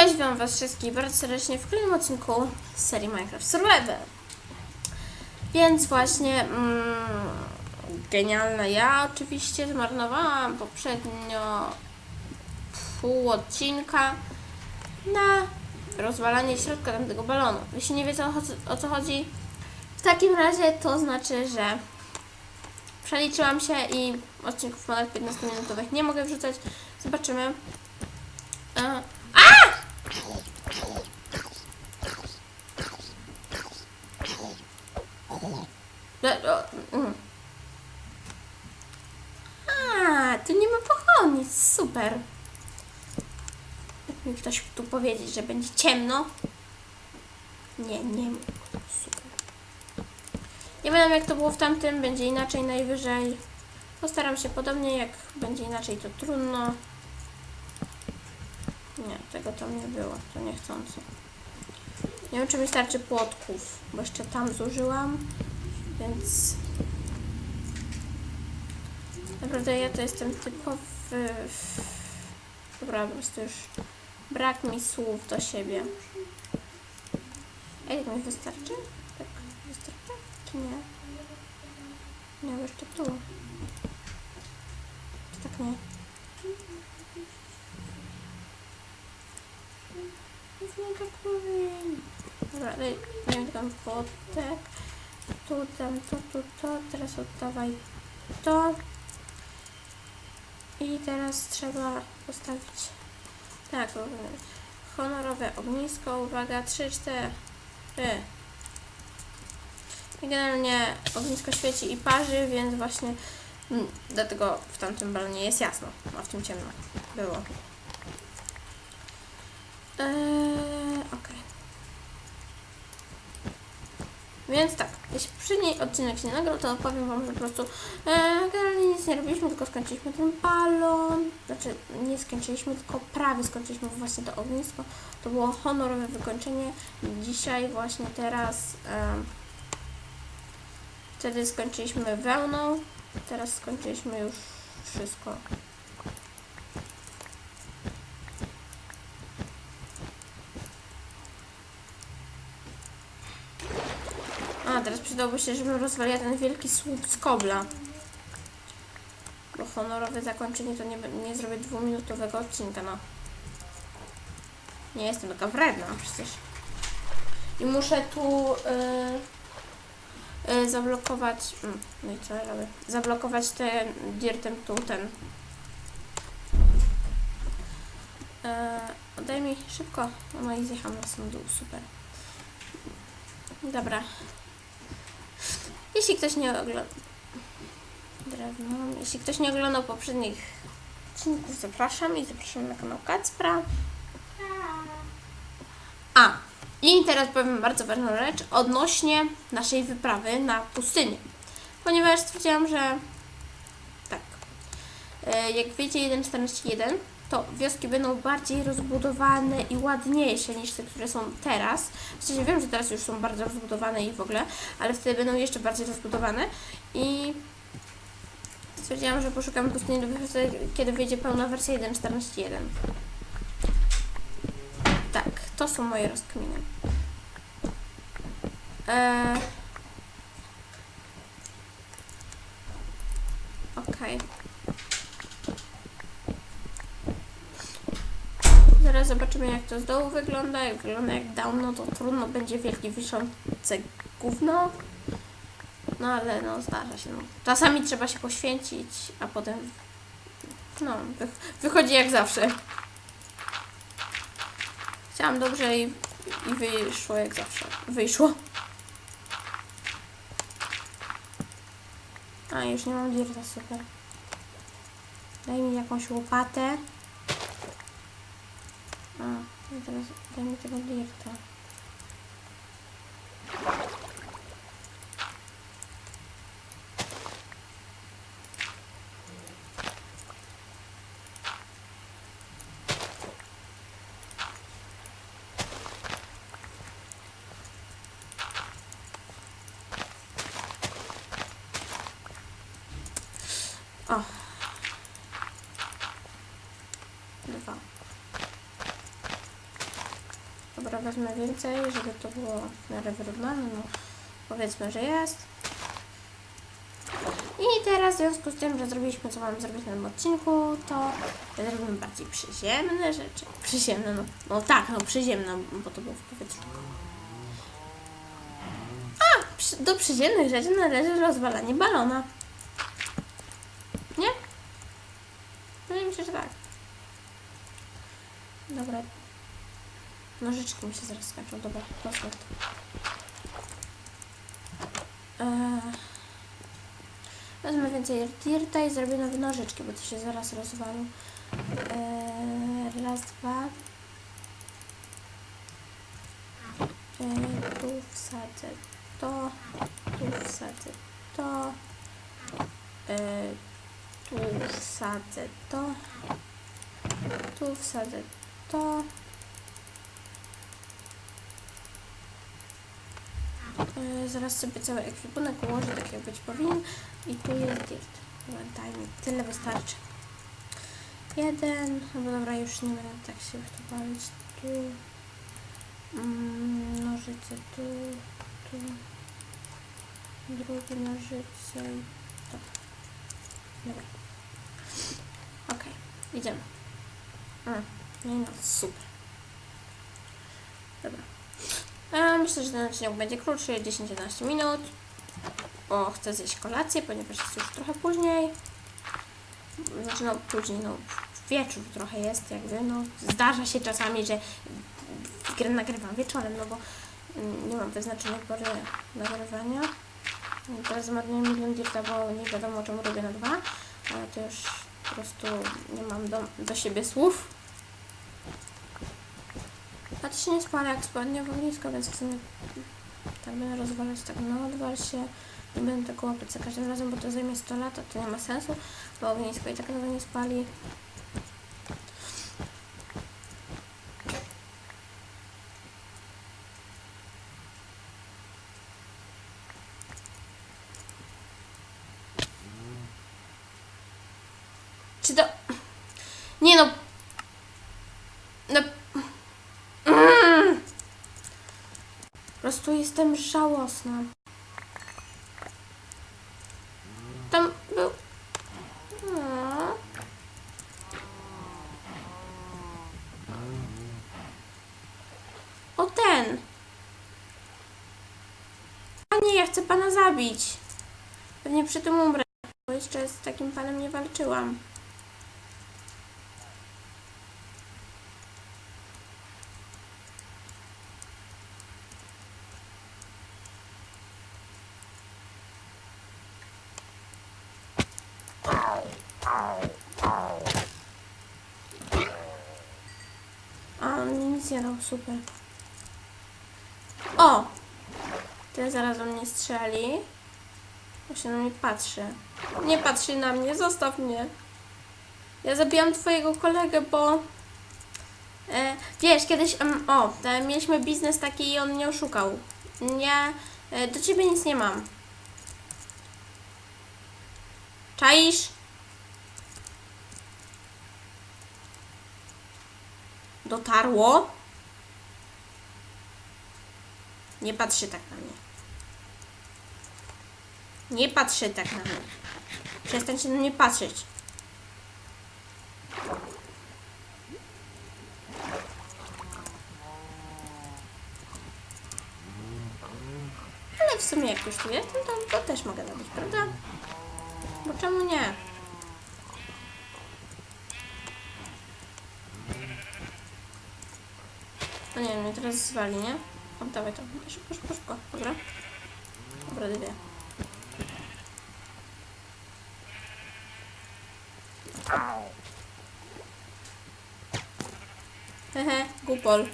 Cześć, witam was wszystkich bardzo serdecznie w kolejnym odcinku z serii Minecraft Survivor. Więc właśnie mm, genialna ja oczywiście zmarnowałam poprzednio pół odcinka na rozwalanie środka tamtego balonu. Jeśli nie wiecie o, o co chodzi, w takim razie to znaczy, że przeliczyłam się i odcinków ponad 15-minutowych nie mogę wrzucać. Zobaczymy. E, Le, o, mm. A, tu nie ma pochodni, super. Jak mi ktoś tu powiedzieć, że będzie ciemno? Nie, nie, super. Nie wiem jak to było w tamtym, będzie inaczej najwyżej. Postaram się podobnie, jak będzie inaczej to trudno. Nie, tego tam nie było, to niechcący. Nie wiem, czy mi starczy płotków, bo jeszcze tam zużyłam, więc... Naprawdę ja to jestem typowy... Dobra, po prostu już brak mi słów do siebie. Ej, tak mi wystarczy? Tak wystarczy? Czy nie? Nie, jeszcze tu. Czy tak nie? Nic nie tak powiem. Dobra, daj, nie tam potek. Tu, tam, to, tu, to. Teraz oddawaj to. I teraz trzeba postawić tak, honorowe ognisko. Uwaga, 3, 4. I Generalnie ognisko świeci i parzy, więc właśnie mm, dlatego w tamtym balonie jest jasno, a w tym ciemno było. Eee, Więc tak, jeśli poprzedni odcinek się nie nagrał, to powiem Wam, że po prostu e, generalnie nic nie robiliśmy, tylko skończyliśmy ten balon. Znaczy, nie skończyliśmy, tylko prawie skończyliśmy właśnie to ognisko. To było honorowe wykończenie. Dzisiaj, właśnie teraz, e, wtedy skończyliśmy wełną, teraz skończyliśmy już wszystko. A, teraz przydałoby się, żebym rozwaliła ten wielki słup z kobla. Bo honorowe zakończenie to nie, nie zrobię dwuminutowego odcinka, no. Nie jestem taka wredna przecież. I muszę tu y, y, zablokować. Mm, no i co ja robię? Zablokować ten dirtem tu, ten. E, oddaj mi szybko. No i zjechałam na dół, super. Dobra. Jeśli ktoś nie. Drewno. Jeśli ktoś nie oglądał poprzednich odcinków, zapraszam i zapraszam na kanał Kacpra. A, i teraz powiem bardzo ważną rzecz odnośnie naszej wyprawy na pustynię. Ponieważ stwierdziłam, że tak. E, Jak wiecie, 1.14.1 to wioski będą bardziej rozbudowane i ładniejsze niż te, które są teraz. W sensie wiem, że teraz już są bardzo rozbudowane i w ogóle, ale wtedy będą jeszcze bardziej rozbudowane i stwierdziłam, że poszukam dopiero wtedy, kiedy wyjdzie pełna wersja 1.14.1. Tak, to są moje rozkminy. Eee... Okej. Zaraz zobaczymy jak to z dołu wygląda. Jak wygląda jak down, no to trudno będzie wielkie wiszące gówno. No ale no zdarza się. No. Czasami trzeba się poświęcić, a potem no wy, wychodzi jak zawsze. Chciałam dobrze i, i wyszło jak zawsze. Wyszło. A już nie mam dirta, super. Daj mi jakąś łopatę. A, i teraz daj mi tego dirta. O. Dwa. Dobra, wezmę więcej, żeby to było w miarę wyrównane. No, powiedzmy, że jest. I teraz w związku z tym, że zrobiliśmy co mamy zrobić na tym odcinku, to zrobimy bardziej przyziemne rzeczy. Przyziemne, no, no tak, no przyziemne, bo to było w powietrzu. A, przy, do przyziemnych rzeczy należy rozwalanie balona. Nie? Wydaje mi się, że tak. Dobra. Nożyczki mi się zaraz skończą. Dobra, pozwól. Eee, wezmę więcej dirta i zrobię nowe nożyczki, bo to się zaraz rozwali. Eee, raz, dwa. Eee, tu wsadzę to. Tu wsadzę to. Eee, tu wsadzę to. Tu wsadzę to. Zaraz sobie cały ekwipunek ułożę tak jak być powinien. I tu jest dirt. Dobra, daj mi. Tyle wystarczy. Jeden. No dobra, już nie będę tak się to bawić. Tu. Mm, nożyce tu. Tu. Drugie nożyce i to. Dobra. Okej, idziemy. Mm, no i no, super. Dobra. Myślę, że ten odcinek będzie krótszy, 10-11 minut, bo chcę zjeść kolację, ponieważ jest już trochę później. Znaczy, no później, no wieczór trochę jest, jakby, no zdarza się czasami, że grę nagrywam wieczorem, no bo mm, nie mam wyznaczonej pory nagrywania. Teraz zmarnuję milion dirta, bo nie wiadomo czemu robię na dwa, ale to już po prostu nie mam do, do siebie słów. Się nie spala jak spadnie w ognisko, więc w sumie tak będę rozwalać tak na odwal się. Nie będę tego łapać za każdym razem, bo to zajmie 100 lat, a to nie ma sensu, bo ognisko i tak nowe nie spali. Czy to... Nie. No... Mm. Po prostu jestem żałosna. Tam był... O. o ten! Panie, ja chcę pana zabić. Pewnie przy tym umrę, bo jeszcze z takim panem nie walczyłam. A, on mi nic nie super. O! Ten zaraz do mnie strzeli. Bo się na mnie patrzy. Nie patrzy na mnie, zostaw mnie. Ja zabijam twojego kolegę, bo... E, wiesz, kiedyś... em, o, e, mieliśmy biznes taki i on mnie oszukał. Nie... E, do ciebie nic nie mam. Czaisz? Dotarło? Nie patrzcie tak na mnie. Nie patrzcie tak na mnie. Przestańcie na mnie patrzeć. Ale w sumie jak już tu jestem, to, to też mogę robić, prawda? Bo czemu nie? No nie wiem, mnie teraz zwali, nie? Oddawaj to. Szybko, szybko, szybko. Dobra. Dobra, dwie. Hehe, gupol.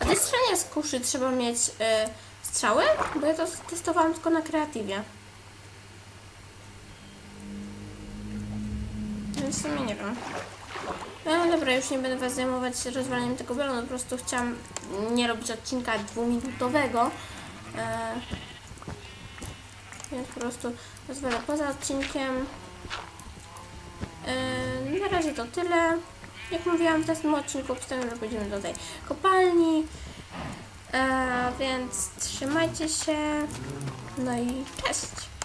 A do strzelania z kuszy trzeba mieć y, strzały? Bo ja to testowałam tylko na kreatywie. Więc w sumie nie wiem. No dobra, już nie będę Was zajmować rozwalaniem tego balonu, po prostu chciałam nie robić odcinka dwuminutowego. E, więc po prostu rozwalę poza odcinkiem. E, na razie to tyle. jak mówiłam w następnym odcinku, że pójdziemy do tej kopalni. E, więc trzymajcie się. No i cześć!